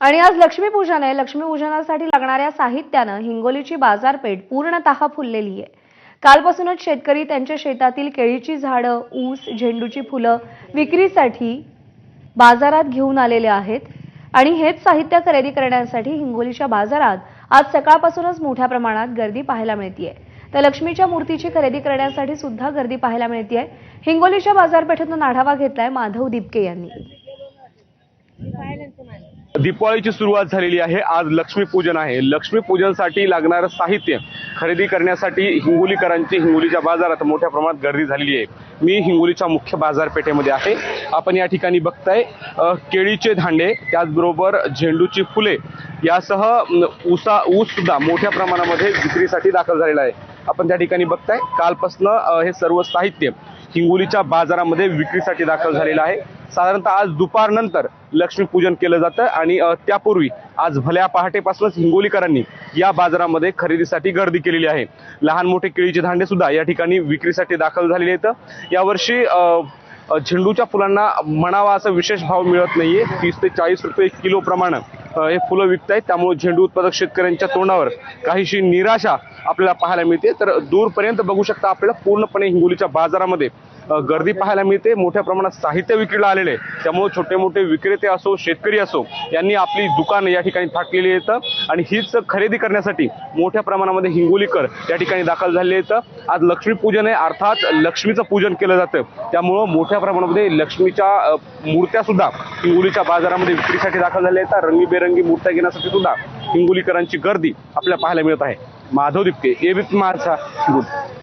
आणि आज लक्ष्मीपूजन आहे. लक्ष्मीपूजनासाठी लागणाऱ्या साहित्यानं हिंगोलीची बाजारपेठ पूर्णतः फुललेली आहे. कालपासूनच शेतकरी त्यांच्या शेतातील केळीची झाडं ऊस झेंडूची फुलं विक्रीसाठी बाजारात घेऊन आलेले आहेत. आणि हेच साहित्य खरेदी करण्यासाठी हिंगोलीच्या बाजारात आज सकाळपासूनच मोठ्या प्रमाणात गर्दी पाहायला मिळतीये. तर लक्ष्मीच्या मूर्तीची खरेदी करण्यासाठी सुद्धा गर्दी पाहायला मिळतीये. हिंगोलीच्या बाजारपेठेतून आढावा घेतलाय माधव दिपके यांनी. दीपावलीची सुरुवात झालेली आहे. आज लक्ष्मीपूजन आहे. लक्ष्मीपूजनसाठी लागणारं साहित्य खरेदी करण्यासाठी हिंगोलीकरांची हिंगोलीच्या बाजारात मोठ्या प्रमाणात गर्दी झालेली आहे. मी हिंगोलीच्या मुख्य बाजारपेठेमध्ये आहे. आपण या ठिकाणी बघताय केळीचे धांडे त्याचबरोबर झेंडूची फुले यासह ऊसा ऊस सुद्धा मोठ्या प्रमाणामध्ये विक्रीसाठी दाखल झालेला आहे. आपण त्या ठिकाणी बघताय कालपासनं हे सर्व साहित्य हिंगोलीच्या बाजारामध्ये विक्रीसाठी दाखल झालेला आहे. साधारणतः आज दुपारनंतर लक्ष्मीपूजन केलं जातं आणि त्यापूर्वी आज भल्या पहाटेपासूनच हिंगोलीकरांनी या बाजारामध्ये खरेदीसाठी गर्दी केलेली आहे. लहान मोठे केळीचे धांडे सुद्धा या ठिकाणी विक्रीसाठी दाखल झालेले आहेत. यावर्षी झेंडूच्या फुलांना म्हणावा असा विशेष भाव मिळत नाहीये. तीस ते चाळीस रुपये किलो प्रमाणे हे फुलं विकत आहेत त्यामुळे झेंडू उत्पादक शेतकऱ्यांच्या तोंडावर काहीशी निराशा आपल्याला पाहायला मिळते. तर दूरपर्यंत बघू शकता आपल्याला पूर्णपणे हिंगोलीच्या बाजारामध्ये गर्दी पाहायला मिळते. मोठ्या प्रमाणात साहित्य विक्रीला आलेले आहे. त्यामुळे छोटे मोठे विक्रेते असो शेतकरी असो यांनी आपली दुकानं या ठिकाणी थाटलेली आहेत आणि हीच खरेदी करण्यासाठी मोठ्या प्रमाणामध्ये हिंगोलीकर या ठिकाणी दाखल झालेले आहेत आज लक्ष्मीपूजन आहे अर्थात लक्ष्मीचं पूजन केलं जातं. त्यामुळं मोठ्या प्रमाणामध्ये लक्ष्मीच्या मूर्त्या सुद्धा हिंगोलीच्या बाजारामध्ये विक्रीसाठी दाखल झाल्या आहेत. रंगीबेरंगी मूर्त्या घेण्यासाठी सुद्धा हिंगोलीकरांची गर्दी आपल्याला पाहायला मिळत आहे. माधव दिपके ए माझा महाराष्ट्र हिंगोली.